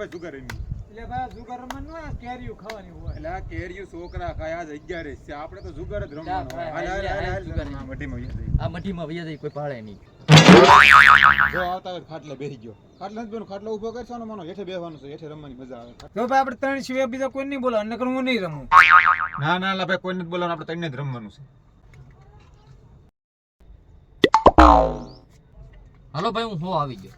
ભાઈ જુગાર રમી એટલે ભાઈ જુગાર રમવાનું કેરીઓ ખાવાની હોય. એટલે આ કેરીયું છોકરા ખાય આજ અગિયાર છે. આપણે તો જુગાર જ રમવાનો. મઢીમાં આ મઠીમાં વૈયા જાય કોઈ પાળે નહીં. જો આવતા હોય ખાટલે બેસી ગયો. ખાટલે નથી ખાટલો ઊભો કરશો ને માનો હેઠે બેસવાનું છે હેઠે રમવાની મજા આવે. જો ભાઈ આપણે ત્રણ સિવાય બીજા કોઈ નહીં બોલો નકર હું નહીં રમું. ના ના લા ભાઈ કોઈને જ બોલાવવાનું આપણે જ રમવાનું છે. હાલો ભાઈ હું હો આવી ગયો.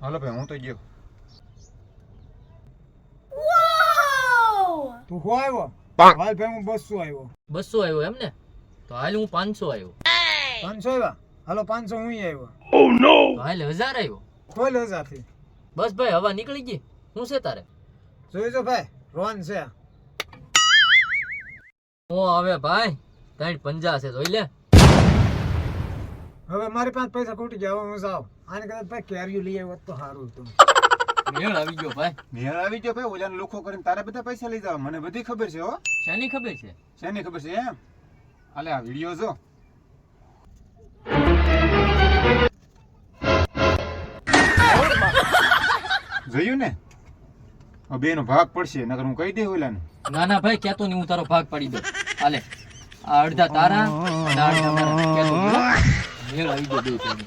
હાલો ભાઈ હું તો ગયો તું હો આવ્યો હાલ ભાઈ હું બસો આવ્યો બસો આવ્યો એમ ને તો હાલ હું પાંચસો આવ્યો પાંચસો આવ્યા હાલો પાંચસો હું આવ્યો તો હાલ હજાર આવ્યો કોઈ હજારથી બસ ભાઈ હવા નીકળી ગઈ હું છે તારે જોઈજો ભાઈ રોન છે ઓ હવે ભાઈ તાઈ પંજા છે જોઈ લે હવે મારી પાસે પૈસા ખૂટી ગયા હું જાવ આને કદાચ ભાઈ કેરીઓ લઈ આવ્યો તો સારું હતું. મેળ આવી ગયો ભાઈ. મેળ આવી ગયો ભાઈ ઓજાને લુખો કરીને તારા બધા પૈસા લઈ જાવ. મને બધી ખબર છે હો. શેની ખબર છે? શેની ખબર છે એમ? અલે આ વીડિયો જો. જોયું ને? બે નો ભાગ પડશે નકર હું કહી દે ઓલાને. ના ના ભાઈ કેતો નહીં હું તારો ભાગ પાડી દઉં. હાલે આ અડધા તારા અડધા મારા. કહેતો નહીં, હો. મેળ આવી ગયો બે